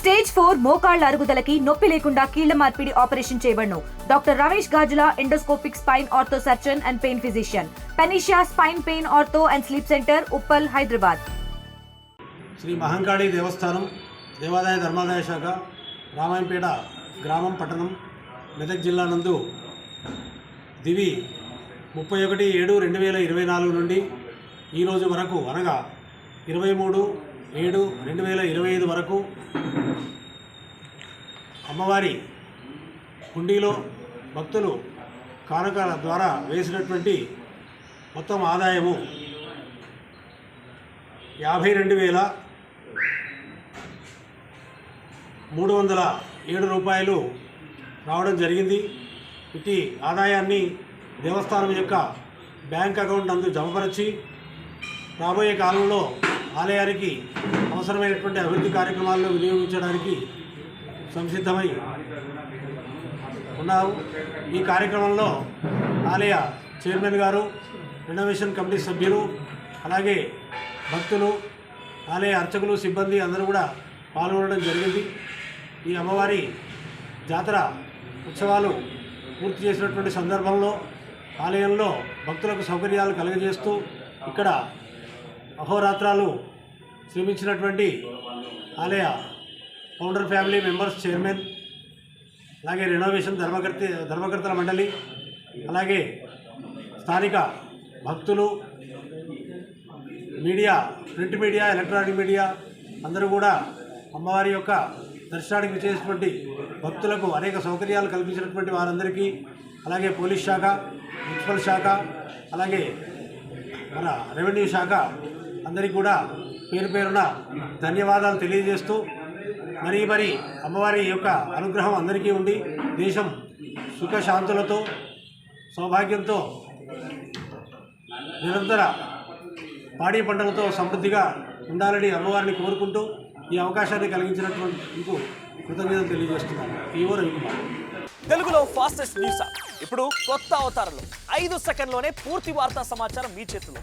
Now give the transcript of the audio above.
Stage four మోకాళ్ళ అరుగుదలకి నొప్పి లేకుండా కీళ్ళ మార్పిడి operation చేయబడను. Doctor Ramesh Gajula endoscopic spine ortho surgeon and pain physician. పెనిషియా spine pain ortho and sleep centre Uppal Hyderabad. Shri Mahankali దేవస్థానం దేవాదాయ ధర్మాదాయ శాఖ రామాయంపేట గ్రామం పట్టణం మెదక్ జిల్లా నందు దివి ముప్పై ఒకటి ఏడు రెండు వేల ఇరవై నాలుగు నుండి ఈరోజు వరకు అనగా ఇరవై మూడు ఏడు రెండు వేల ఇరవై ఐదు వరకు అమ్మవారి హుండీలో భక్తులు కారకాల ద్వారా వేసినటువంటి మొత్తం ఆదాయము యాభై రెండు వేల మూడు వందల ఏడు రూపాయలు రావడం జరిగింది. ఇటు ఆదాయాన్ని దేవస్థానం యొక్క బ్యాంక్ అకౌంట్ నందు జమపరిచి రాబోయే కాలంలో ఆలయానికి అవసరమైనటువంటి అభివృద్ధి కార్యక్రమాల్లో వినియోగించడానికి సంసిద్ధమై ఉన్నాము. ఈ కార్యక్రమంలో ఆలయ చైర్మన్ గారు రెనోవేషన్ కమిటీ సభ్యులు అలాగే భక్తులు ఆలయ అర్చకులు సిబ్బంది అందరూ కూడా పాల్గొనడం జరిగింది. ఈ అమ్మవారి జాతర ఉత్సవాలు పూర్తి చేసినటువంటి సందర్భంలో ఆలయంలో భక్తులకు సౌకర్యాలు కలుగజేస్తూ ఇక్కడ అహోరాత్రాలు శ్రమించినటువంటి ఆలయ ఫౌండర్ ఫ్యామిలీ మెంబర్స్ చైర్మన్ అలాగే రెనోవేషన్ ధర్మకర్త ధర్మకర్తల మండలి అలాగే స్థానిక భక్తులు media print media electronic media అందరూ కూడా అమ్మవారి యొక్క దర్శనానికి విచ్చేసినటువంటి భక్తులకు అనేక సౌకర్యాలు కల్పించినటువంటి వారందరికీ అలాగే పోలీస్ శాఖ మున్సిపల్ శాఖ అలాగే మన రెవెన్యూ శాఖ అందరికీ కూడా పేరు పేరున ధన్యవాదాలు తెలియజేస్తూ మరి మరి అమ్మవారి యొక్క అనుగ్రహం అందరికీ ఉండి దేశం సుఖశాంతులతో సౌభాగ్యంతో నిరంతర పాడి పంటలతో సమృద్ధిగా ఉండాలని అమ్మవారిని కోరుకుంటూ ఈ అవకాశాన్ని కలిగించినటువంటి మీకు కృతజ్ఞతలు తెలియజేస్తున్నాను. ఈవో రవికుమార్. తెలుగులో ఫాస్టెస్ట్ న్యూస్. ఇప్పుడు కొత్త అవతారంలో. ఐదు సెకండ్లోనే పూర్తి వార్తా సమాచారం మీ చేతిలో.